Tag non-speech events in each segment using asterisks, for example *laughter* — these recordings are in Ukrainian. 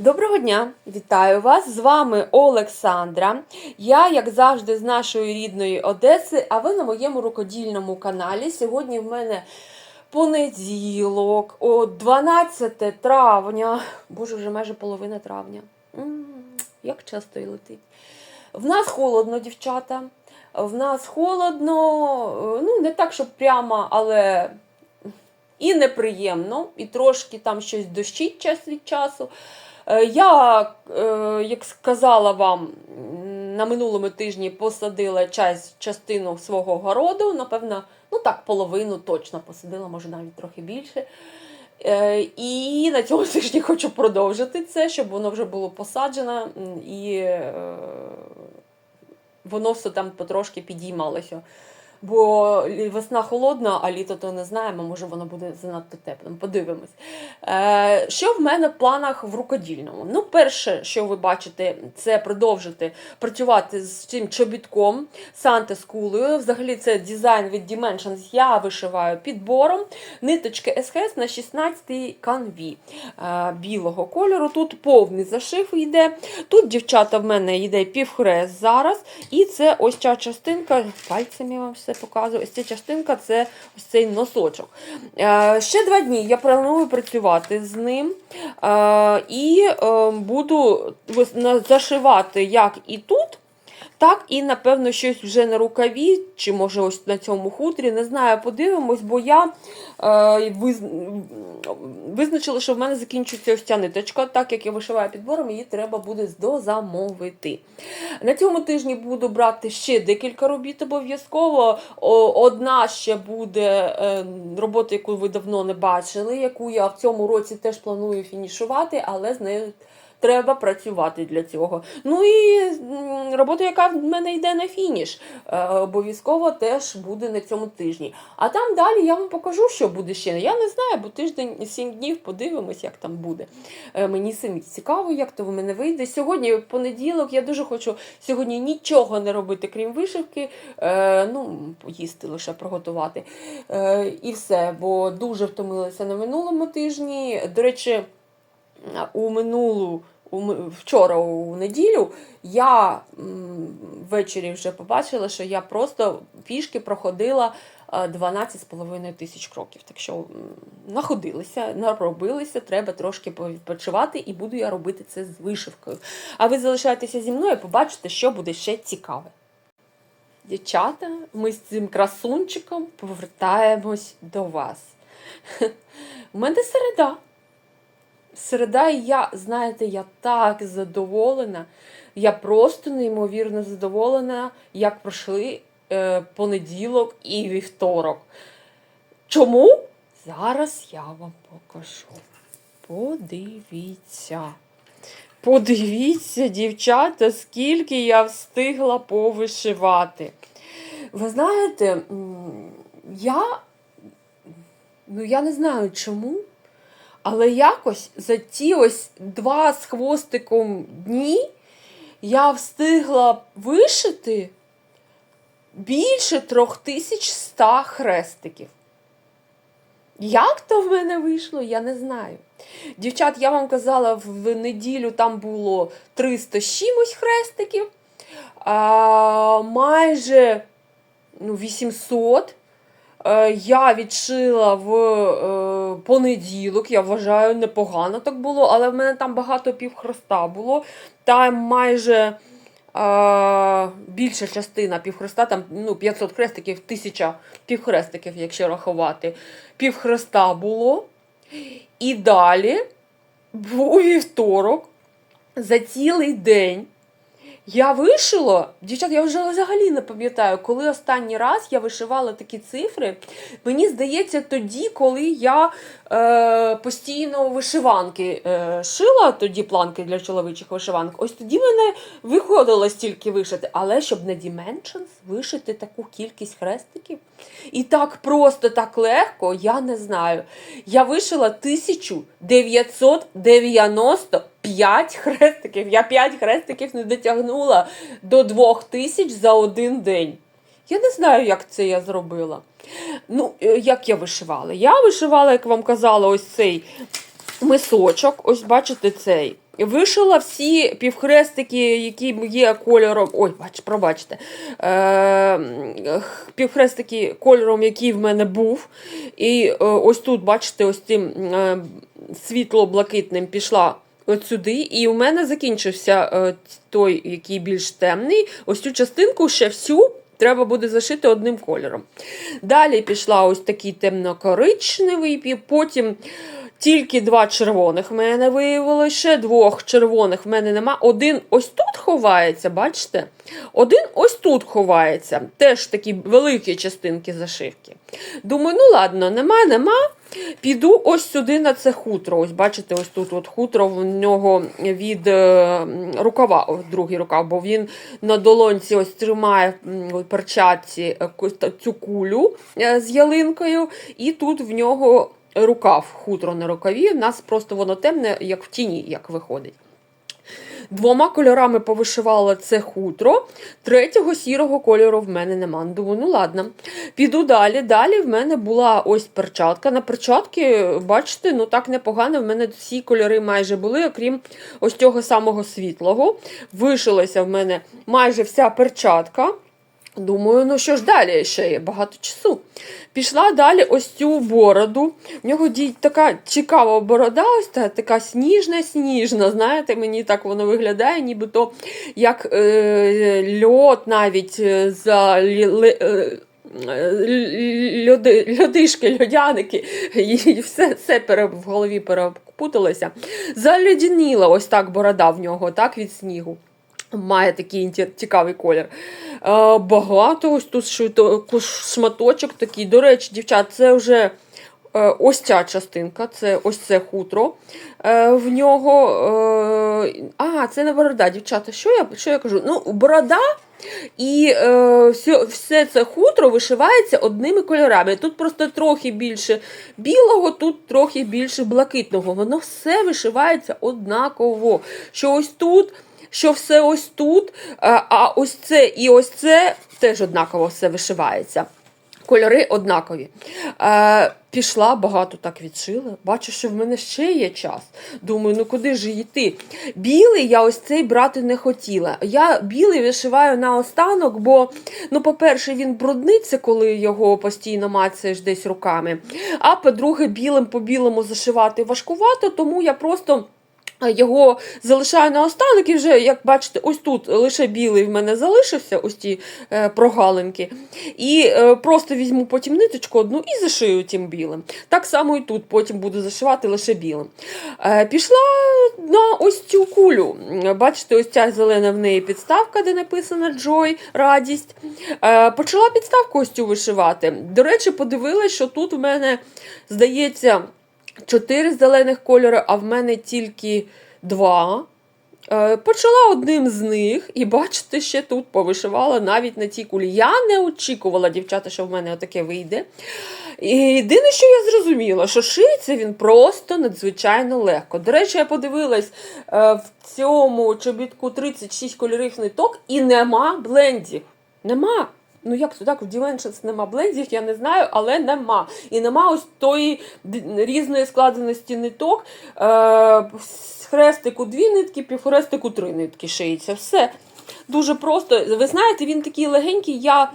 Доброго дня! Вітаю вас! З вами Олександра. Я, як завжди, з нашої рідної Одеси, а ви на моєму рукодільному каналі. Сьогодні в мене понеділок, о 12 травня. Боже, вже майже половина травня. Як часто і летить. В нас холодно, дівчата. В нас холодно, е, ну не так, щоб прямо, але і неприємно, і трошки там щось дощить час від часу. Е, Я, е, як сказала вам, на минулому тижні посадила час, частину свого городу, напевно, ну так, половину точно посадила, може навіть трохи більше. Е, І на цьому *laughs* тижні хочу продовжити це, щоб воно вже було посаджено і воно все там потрошки підіймалося. Бо весна холодна, а літо то не знаємо, може воно буде занадто теплим. Подивимось. Е, що в мене в планах в рукодільному? Ну, перше, що ви бачите, це продовжити працювати з цим чобітком Санте з. Взагалі, це дизайн від Dimensions. Я вишиваю підбором. Ниточки СХС на 16-й канві е, білого кольору. Тут повний зашив йде. Тут, дівчата, в мене йде півхрест зараз. І це ось ця частинка, пальцем вам все показую. Ось ця частинка це ось цей носочок. Е, ще два дні я планую працювати з ним. Е, і е, буду зашивати як і тут. Так, і напевно щось вже на рукаві, чи може ось на цьому хутрі. Не знаю, подивимось, бо я е, виз... визначила, що в мене закінчується ось ця ниточка. Так як я вишиваю підбором, її треба буде дозамовити. На цьому тижні буду брати ще декілька робіт обов'язково. Одна ще буде е, робота, яку ви давно не бачили, яку я в цьому році теж планую фінішувати, але з нею. Треба працювати для цього. Ну і робота, яка в мене йде на фініш, е, обов'язково теж буде на цьому тижні. А там далі я вам покажу, що буде ще. Я не знаю, бо тиждень сім днів подивимось, як там буде. Е, Мені самі цікаво, як то в мене вийде. Сьогодні понеділок, я дуже хочу сьогодні нічого не робити, крім вишивки. Е, ну, поїсти лише приготувати. І все, бо дуже втомилася на минулому тижні. До речі, у минулу. Вчора у неділю я ввечері вже побачила, що я просто пішки проходила е, 12,5 тисяч кроків. Так що находилися, наробилися, треба трошки відпочивати, і буду я робити це з вишивкою. А ви залишайтеся зі мною і побачите, що буде ще цікаве. Дівчата, ми з цим красунчиком повертаємось до вас. *laughs* У мене середа. Середа, і я, знаєте, я так задоволена. Я просто неймовірно задоволена, як пройшли е, понеділок і вівторок. Чому? Зараз я вам покажу. Подивіться. Подивіться, дівчата, скільки я встигла повишивати. Ви знаєте, я, ну я не знаю чому, але якось за ті ось два з хвостиком дні я встигла вишити більше 3100 хрестиків. Як то в мене вийшло, я не знаю. Дівчат, я вам казала, в неділю там було 300 з чимось хрестиків, а, майже ну, 800. Е, Я відшила в е, понеділок, я вважаю, непогано так було, але в мене там багато півхреста було. Там майже е, більша частина півхреста, там ну, 500 хрестиків, 1000 півхрестиків, якщо рахувати. Півхреста було. І далі, у вівторок, за цілий день. Я вишила, дівчат, я вже взагалі не пам'ятаю, коли останній раз я вишивала такі цифри. Мені здається, тоді, коли я е, постійно вишиванки е, шила, тоді планки для чоловічих вишиванок, ось тоді мене виходило стільки вишити. Але щоб на Dimensions вишити таку кількість хрестиків, і так просто, так легко, я не знаю. Я вишила 1995 хрестиків. Я 5 хрестиків не дотягнула до 2000 за один день. Я не знаю, як це я зробила. Ну, е, як я вишивала? Я вишивала, як вам казала, ось цей мисочок, ось бачите цей. Вишила всі півхрестики, які є кольором. Ой, бач, пробачте. Е, півхрестики кольором, який в мене був. І е, ось тут, бачите, ось цим е, світло-блакитним пішла от сюди. І у мене закінчився е, той, який більш темний. Ось цю частинку ще всю. Треба буде зашити одним кольором. Далі пішла ось такий темно-коричневий, потім тільки два червоних в мене виявилося, ще двох червоних в мене нема. Один ось тут ховається, бачите? Один ось тут ховається. Теж такі великі частинки зашивки. Думаю, ну ладно, нема, нема. Піду ось сюди на це хутро. Ось бачите, ось тут от хутро в нього від е, рукава, о, другий рукав, бо він на долонці ось тримає у перчатці е, цю кулю е, з ялинкою, і тут в нього рукав, хутро на рукаві. У нас просто воно темне, як в тіні, як виходить. Двома кольорами повишивала це хутро, третього сірого кольору в мене нема. Думаю, ну ладно. Піду далі. Далі в мене була ось перчатка. На перчатки, бачите, ну так непогано. В мене всі кольори майже були, окрім ось цього самого світлого. Вишилася в мене майже вся перчатка. Думаю, ну що ж далі ще є багато часу. Пішла далі ось цю бороду. В нього дій така цікава борода, ось та, така сніжна, сніжна. Знаєте, мені так воно виглядає, нібито як е, льод навіть е, за е, е, льоди, льодишки, льодяники, і все, все в голові перепуталося. Заледяніла ось так борода в нього, так від снігу. Має такий цікавий колір. Е, багато ось тут шматочок такий. До речі, дівчат, це вже е, ось ця частинка, це ось це хутро. Е, в нього. А, це не борода, дівчата. Що я, що я кажу? Ну, борода. І все, все це хутро вишивається одними кольорами. Тут просто трохи більше білого, тут трохи більше блакитного. Воно все вишивається однаково. Що ось тут, що все ось тут, е, а ось це і ось це теж однаково все вишивається. Кольори однакові. Е, пішла, багато так відшила. Бачу, що в мене ще є час. Думаю, ну куди ж йти? Білий я ось цей брати не хотіла. Я білий вишиваю на останок, бо, ну, по-перше, він брудниться, коли його постійно мацаєш десь руками. А по-друге, білим по білому зашивати важкувато, тому я просто. Його залишаю на останок і вже, як бачите, ось тут лише білий в мене залишився, ось ті е, прогалинки. І е, просто візьму потім ниточку одну і зашию тим білим. Так само і тут потім буду зашивати лише білим. Е, пішла на ось цю кулю. Бачите, ось ця зелена в неї підставка, де написано Joy, радість. Е, почала підставку ось цю вишивати. До речі, подивилась, що тут в мене, здається, чотири зелених кольори, а в мене тільки два. Е, Почала одним з них, і бачите, ще тут повишивала навіть на цій кулі. Я не очікувала, дівчата, що в мене отаке вийде. І єдине, що я зрозуміла, що шиється він просто надзвичайно легко. До речі, я подивилась е, в цьому чобітку 36 кольорів ниток і нема блендів. Нема. Ну, як це так, в Dimensions нема блендів, я не знаю, але нема. І нема ось тої різної складеності ниток. Е, хрестику дві нитки, півхрестику три нитки шиється. Все. Дуже просто. Ви знаєте, він такий легенький. Я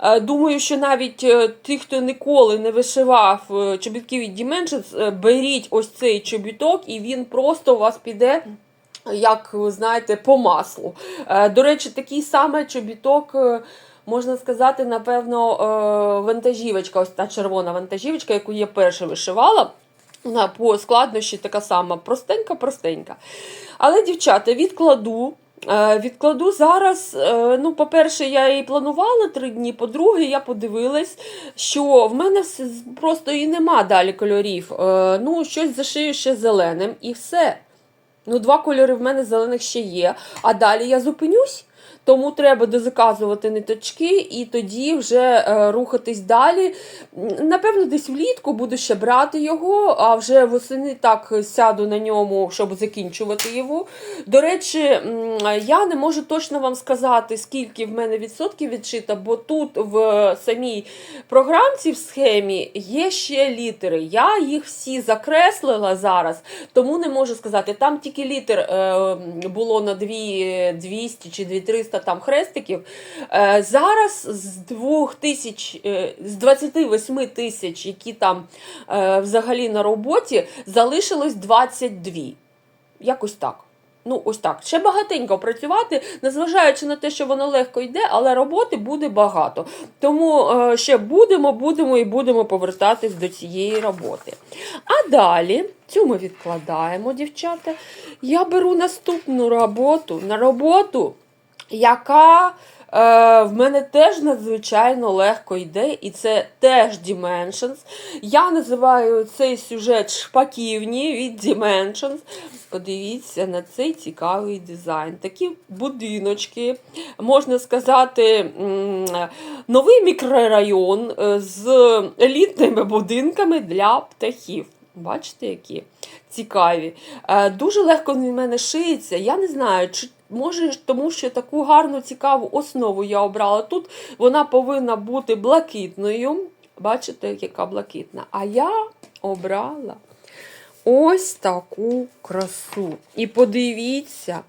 е, думаю, що навіть е, ті, хто ніколи не вишивав е, чобітки від Dimensions, е, беріть ось цей чобіток, і він просто у вас піде. Як знаєте, по маслу. Е, До речі, такий саме чобіток, е, можна сказати, напевно, е, вантажівочка, ось та червона вантажівочка, яку я перше вишивала. Вона по складнощі така сама, простенька-простенька. Але, дівчата, відкладу. Е, Відкладу зараз. е, Ну, по-перше, я і планувала три дні. По-друге, я подивилась, що в мене просто і нема далі кольорів. Ну, щось зашию ще зеленим і все. Ну, два кольори в мене зелених ще є. А далі я зупинюсь. Тому треба дозаказувати ниточки і тоді вже е, рухатись далі. Напевно, десь влітку буду ще брати його, а вже восени так сяду на ньому, щоб закінчувати його. До речі, я не можу точно вам сказати, скільки в мене відсотків відшита, бо тут в самій програмці в схемі є ще літери. Я їх всі закреслила зараз, тому не можу сказати. Там тільки літер е, було на 2, 200 чи 2300 там хрестиків. Е, зараз з 2000, е, 28 тисяч, які там е, взагалі на роботі, залишилось 22. Якось так. Ну, ось так. Ще багатенько працювати, незважаючи на те, що воно легко йде, але роботи буде багато. Тому ще будемо, будемо і будемо повертатись до цієї роботи. А далі, цю ми відкладаємо, дівчата. Я беру наступну роботу на роботу, яка е, в мене теж надзвичайно легко йде, і це теж Dimensions. Я називаю цей сюжет шпаківні від Dimensions. Подивіться на цей цікавий дизайн. Такі будиночки, можна сказати, новий мікрорайон е, з елітними будинками для птахів. Бачите, які цікаві. Е, Дуже легко в мене шиється. Я не знаю, чи може тому, що таку гарну цікаву основу я обрала. Тут вона повинна бути блакитною. Бачите, яка блакитна. А я обрала ось таку красу. І подивіться,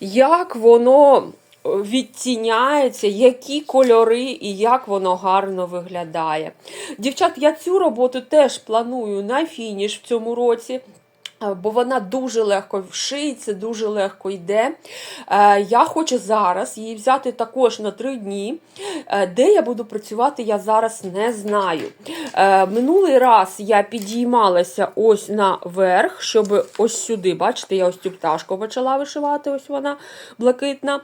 як воно відтіняється, які кольори і як воно гарно виглядає. Дівчат, я цю роботу теж планую на фініш в цьому році. Е, Бо вона дуже легко вшиється, дуже легко йде. Е, Я хочу зараз її взяти також на три дні. Е, Де я буду працювати, я зараз не знаю. Минулий раз я підіймалася ось наверх, щоб ось сюди, бачите, я ось цю пташку почала вишивати, ось вона блакитна.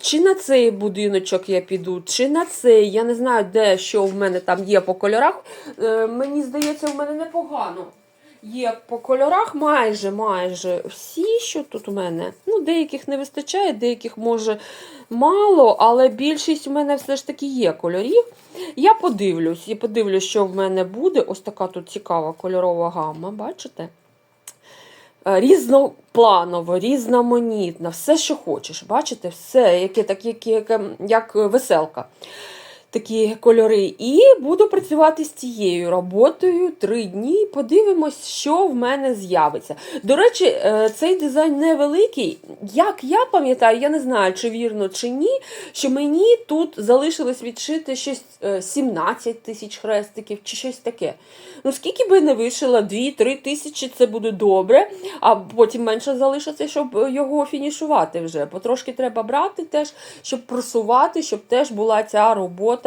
Чи на цей будиночок я піду, чи на цей. Я не знаю, де що в мене там є по кольорах. Мені здається, в мене непогано. Є по кольорах майже майже всі, що тут у мене. Ну, деяких не вистачає, деяких може мало, але більшість у мене все ж таки є кольорів. Я подивлюсь і подивлюсь, що в мене буде. Ось така тут цікава кольорова гамма, бачите? Е, Різнопланово, різноманітно, все, що хочеш. Бачите, все, яке, так, як, як, як веселка. Такі кольори. І буду працювати з цією роботою три дні. Подивимось, що в мене з'явиться. До речі, е, цей дизайн невеликий. Як я пам'ятаю, я не знаю, чи вірно, чи ні, що мені тут залишилось відшити щось е, 17 тисяч хрестиків чи щось таке. Ну, скільки би не вишила, 2-3 тисячі це буде добре, а потім менше залишиться, щоб його фінішувати вже. Потрошки треба брати теж, щоб просувати, щоб теж була ця робота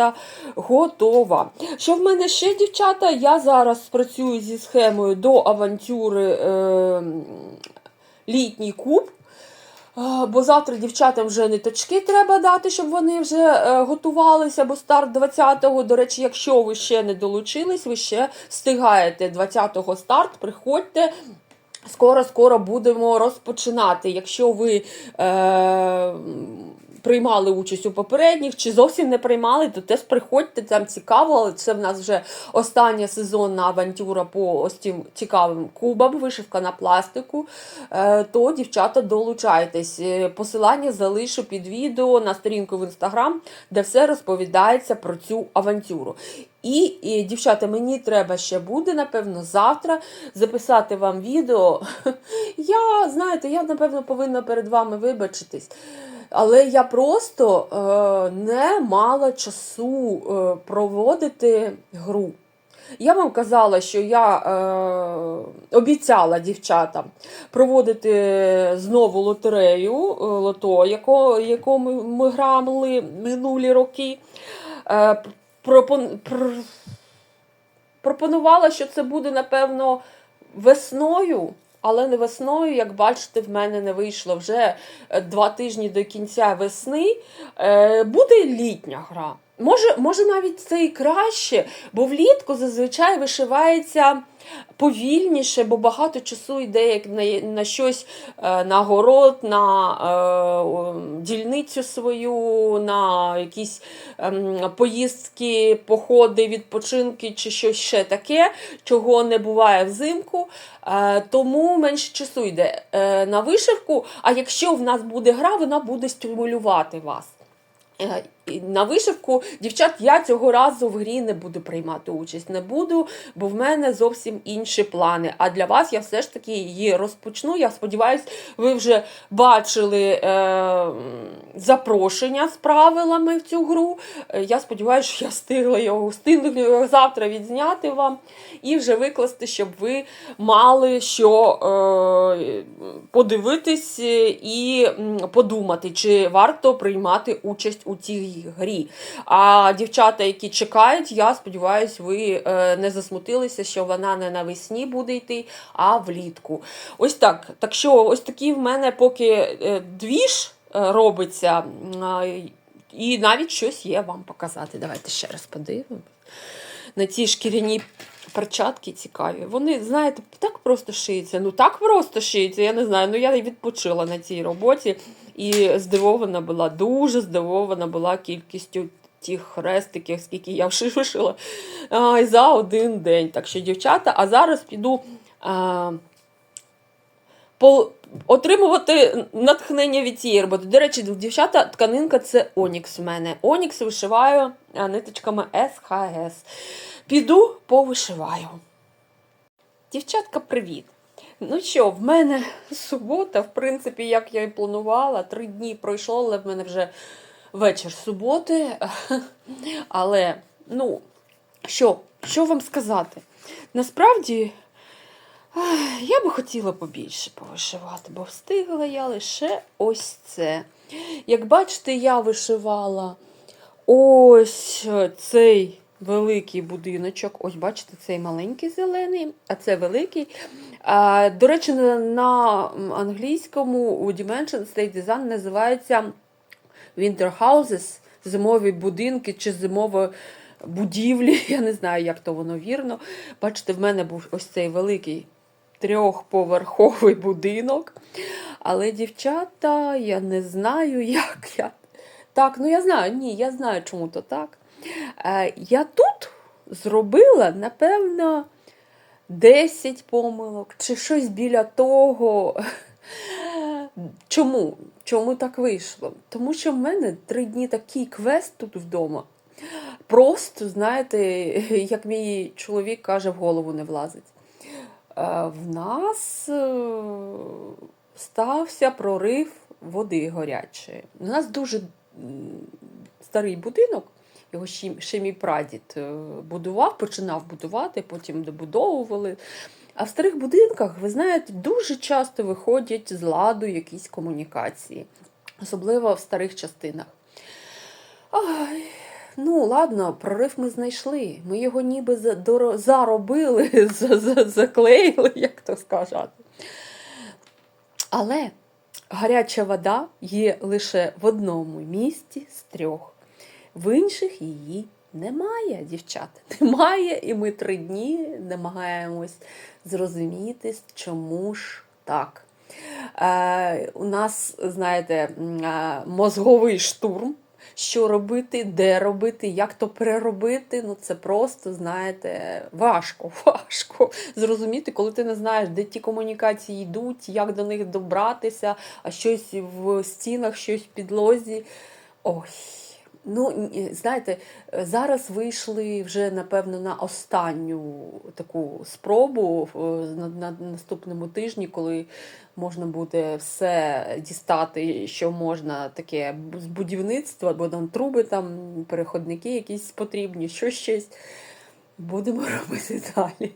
готова. Що в мене ще, дівчата? Я зараз працюю зі схемою до авантюри е, літній куб. Бо завтра дівчатам вже ниточки треба дати, щоб вони вже е, готувалися, бо старт 20-го. До речі, якщо ви ще не долучились, ви ще встигаєте 20-го старт, приходьте. Скоро-скоро будемо розпочинати. Якщо ви е, приймали участь у попередніх чи зовсім не приймали, то теж приходьте, там цікаво, але це в нас вже остання сезонна авантюра по ось цим цікавим кубам, вишивка на пластику. Е, то, дівчата, долучайтесь. Е, Посилання залишу під відео на сторінку в інстаграм, де все розповідається про цю авантюру. І, і, дівчата, мені треба ще буде, напевно, завтра записати вам відео. *laughs* Я, знаєте, я, напевно, повинна перед вами вибачитись. Але я просто е, не мала часу е, проводити гру. Я вам казала, що я е, обіцяла дівчатам проводити знову лотерею, е, лото, яко, яку ми, ми грали минулі роки. Е, пропон, пр, пропонувала, що це буде, напевно, весною. Але не весною, як бачите, в мене не вийшло вже е, два тижні до кінця весни. Е, буде літня гра. Може, може навіть це і краще, бо влітку зазвичай вишивається повільніше, бо багато часу йде як на, на щось е, на город, на е, дільницю свою, на якісь ем, поїздки, походи, відпочинки чи щось ще таке, чого не буває взимку. Е, тому менше часу йде е, на вишивку. А якщо в нас буде гра, вона буде стимулювати вас. На вишивку, дівчат, я цього разу в грі не буду приймати участь. Не буду, бо в мене зовсім інші плани. А для вас я все ж таки її розпочну. Я сподіваюся, ви вже бачили е, запрошення з правилами в цю гру. Е, Я сподіваюся, що я встигла його встигну його завтра відзняти вам і вже викласти, щоб ви мали що е, подивитись і подумати, чи варто приймати участь у цій грі. А дівчата, які чекають, я сподіваюся, ви е, не засмутилися, що вона не навесні буде йти, а влітку. Ось так. Так що, ось такий в мене поки е, двіж е, робиться. І навіть щось є вам показати. Давайте ще раз подивимось. На ці шкіряні перчатки цікаві. Вони, знаєте, так просто шиються. Ну так просто шиються. Я не знаю. Ну я відпочила на цій роботі і здивована була, дуже здивована була кількістю тих хрестиків, скільки я *laughs* вишила за один день. Так що, дівчата, а зараз піду. А, по, отримувати натхнення від цієї роботи. До речі, дівчата, тканинка це Онікс в мене. Онікс вишиваю ниточками СХС. Піду повишиваю. Дівчатка, привіт! Ну що, в мене субота, в принципі, як я і планувала, три дні пройшло, але в мене вже вечір суботи. *laughs* Але, ну, що, що вам сказати? Насправді, я би хотіла побільше повишивати, бо встигла я лише ось це. Як бачите, я вишивала ось цей великий будиночок. Ось, бачите, цей маленький зелений, а це великий. А, до речі, на, англійському у Dimension State Design називається Winter Houses, зимові будинки чи зимові будівлі. *laughs* Я не знаю, як то воно вірно. Бачите, в мене був ось цей великий трьохповерховий будинок. Але, дівчата, я не знаю, *laughs* як я. Так, ну я знаю, ні, я знаю, чому то так. Е, я тут зробила, напевно, 10 помилок чи щось біля того. Чому? Чому так вийшло? Тому що в мене три дні такий квест тут вдома. Просто, знаєте, *laughs* як мій чоловік каже, в голову не влазить. Е, В нас е, стався прорив води гарячої. У нас дуже старий будинок, його ще, ще мій прадід е, будував, починав будувати, потім добудовували. А в старих будинках, ви знаєте, дуже часто виходять з ладу якісь комунікації, особливо в старих частинах. Ай, ну, ладно, прорив ми знайшли. Ми його ніби заробили, *laughs* за- за- заклеїли, як то сказати. Але гаряча вода є лише в одному місці з трьох. В інших її немає, дівчата. *laughs* Немає, і ми три дні намагаємось зрозуміти, чому ж так. Е, у нас, знаєте, е, мозговий штурм. Що робити, де робити, як то переробити. Ну це просто, знаєте, важко, *laughs* важко зрозуміти, коли ти не знаєш, де ті комунікації йдуть, як до них добратися, а щось в стінах, щось в підлозі. Ой. Ну, знаєте, е, зараз вийшли вже, напевно, на останню таку спробу е, на, на наступному тижні, коли можна буде все дістати, що можна таке з будівництва, бо там труби, там переходники якісь потрібні, що щось. Будемо *laughs* робити далі.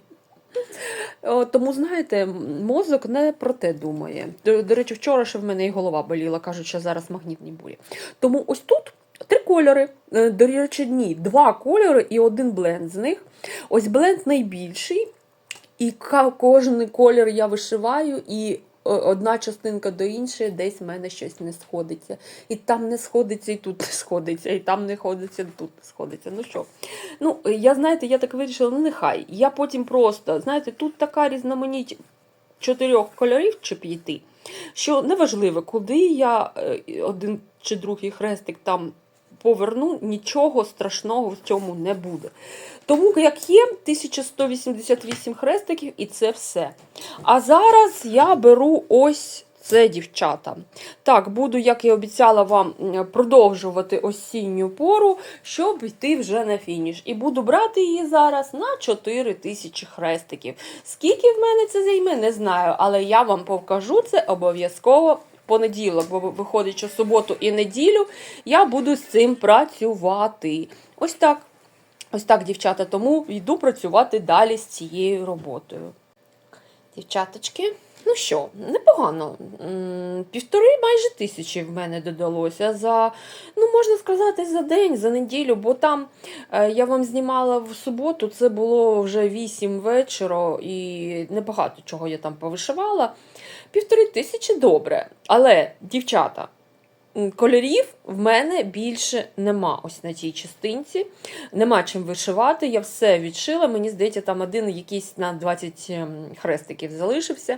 Тому, знаєте, мозок не про те думає. До, до речі, вчора ще в мене і голова боліла, кажуть, що зараз магнітні бурі. Тому ось тут три кольори. Е, До речі, ні, два кольори і один бленд з них. Ось бленд найбільший, і кожен колір я вишиваю, і одна частинка до іншої, десь в мене щось не сходиться. І там не сходиться, і тут не сходиться, і там не сходиться, і тут не сходиться. Ну що? Ну, я знаєте, я так вирішила, ну нехай. Я потім просто, знаєте, тут така різноманіття чотирьох кольорів чи п'яти, що неважливо, куди я е, один чи другий хрестик там поверну, нічого страшного в цьому не буде. Тому, як є, 1188 хрестиків і це все. А зараз я беру ось це, дівчата. Так, буду, як і обіцяла вам, продовжувати осінню пору, щоб йти вже на фініш. І буду брати її зараз на 4 тисячі хрестиків. Скільки в мене це займе, не знаю, але я вам покажу це обов'язково. Понеділок, бо виходить, що суботу і неділю я буду з цим працювати. Ось так. Ось так, дівчата, тому йду працювати далі з цією роботою. Дівчаточки, ну що, непогано. Півтори майже тисячі в мене додалося за, ну можна сказати, за день, за неділю, бо там е, я вам знімала в суботу, це було вже 8 вечора, і небагато чого я там повишивала. Півтори тисячі добре. Але, дівчата, кольорів в мене більше нема ось на цій частинці. Нема чим вишивати. Я все відшила. Мені здається, там один якийсь на 20 ем, хрестиків залишився.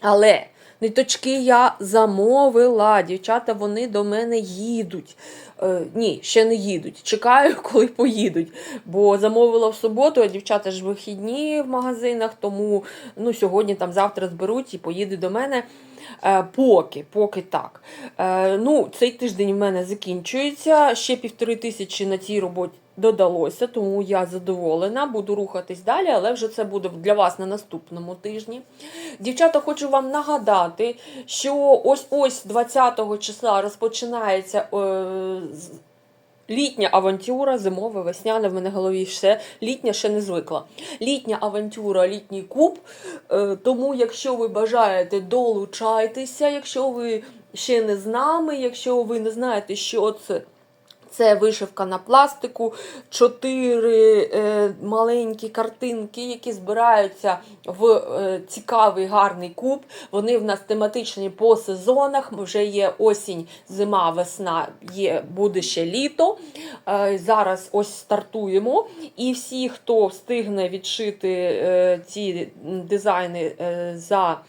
Але ниточки я замовила. Дівчата, вони до мене їдуть. Е, ні, ще не їдуть. Чекаю, *laughs* коли поїдуть. Бо замовила в суботу, а дівчата ж вихідні в магазинах, тому ну, сьогодні, там, завтра зберуть і поїдуть до мене. Е, поки, поки так. Е, ну, цей тиждень в мене закінчується. Ще півтори тисячі на цій роботі додалося, тому я задоволена, буду рухатись далі, але вже це буде для вас на наступному тижні. Дівчата, хочу вам нагадати, що ось ось 20 числа розпочинається. Е, Літня авантюра, зимова, весняна, в мене в голові все. Літня ще не звикла. Літня авантюра, літній куб. Е, Тому, якщо ви бажаєте, долучайтеся. Якщо ви ще не з нами, якщо ви не знаєте, що це. Це вишивка на пластику, чотири е, маленькі картинки, які збираються в е, цікавий гарний куб. Вони в нас тематичні по сезонах. Вже є осінь, зима, весна, є, буде ще літо. Е, зараз ось стартуємо. І всі, хто встигне відшити е, ці дизайни е, за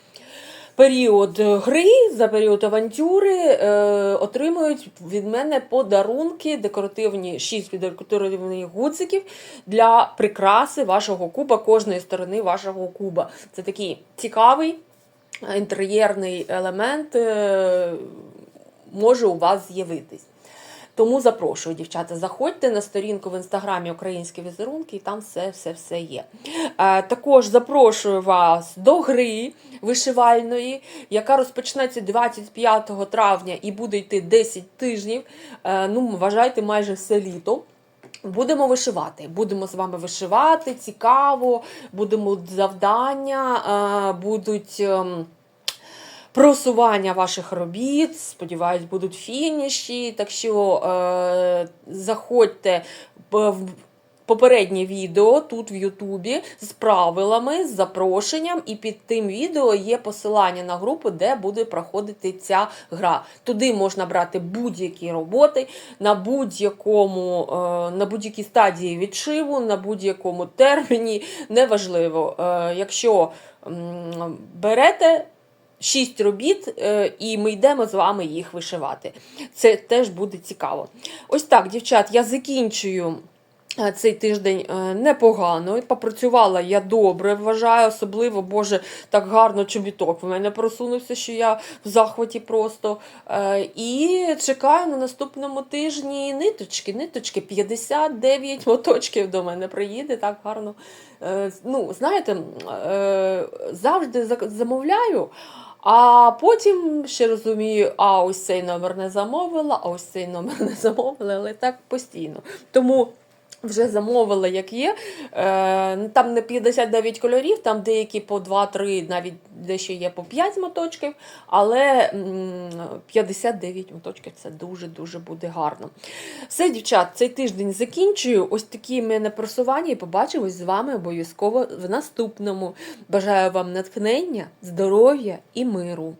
період гри, за період авантюри е, отримують від мене подарунки, декоративні, 6 декоративних гудзиків для прикраси вашого куба, кожної сторони вашого куба. Це такий цікавий е, інтер'єрний елемент е, може у вас з'явитись. Тому запрошую, дівчата, заходьте на сторінку в інстаграмі Українські візерунки, і там все, все, все є. Е, також запрошую вас до гри вишивальної, яка розпочнеться 25 травня і буде йти 10 тижнів. Е, ну, вважайте, майже все літо. Будемо вишивати. Будемо з вами вишивати, цікаво, будемо завдання, е, будуть. Просування ваших робіт. Сподіваюсь, будуть фініші. Так що е, заходьте в попереднє відео тут в Ютубі з правилами, з запрошенням, і під тим відео є посилання на групу, де буде проходити ця гра. Туди можна брати будь-які роботи на будь-якому, е, на будь-якій стадії відшиву, на будь-якому терміні. Неважливо. Е, якщо берете. Шість робіт, е, і ми йдемо з вами їх вишивати. Це теж буде цікаво. Ось так, дівчат, я закінчую. е, Цей тиждень е, непогано. Попрацювала я добре, вважаю, особливо, Боже, так гарно чобіток в мене просунувся, що я в захваті просто. І чекаю на наступному тижні ниточки. Ниточки 59 моточків до мене приїде, так гарно. Ну, знаєте, завжди замовляю. А потім ще розумію, а ось цей номер не замовила, а ось цей номер не замовила, але так постійно. Тому Вже замовила, як є. Е, там не 59 кольорів, там деякі по 2-3, навіть дещо є по 5 моточків, але 59 моточків це дуже-дуже буде гарно. Все, дівчат, цей тиждень закінчую. Ось такі в мене просування і побачимось з вами обов'язково в наступному. Бажаю вам натхнення, здоров'я і миру.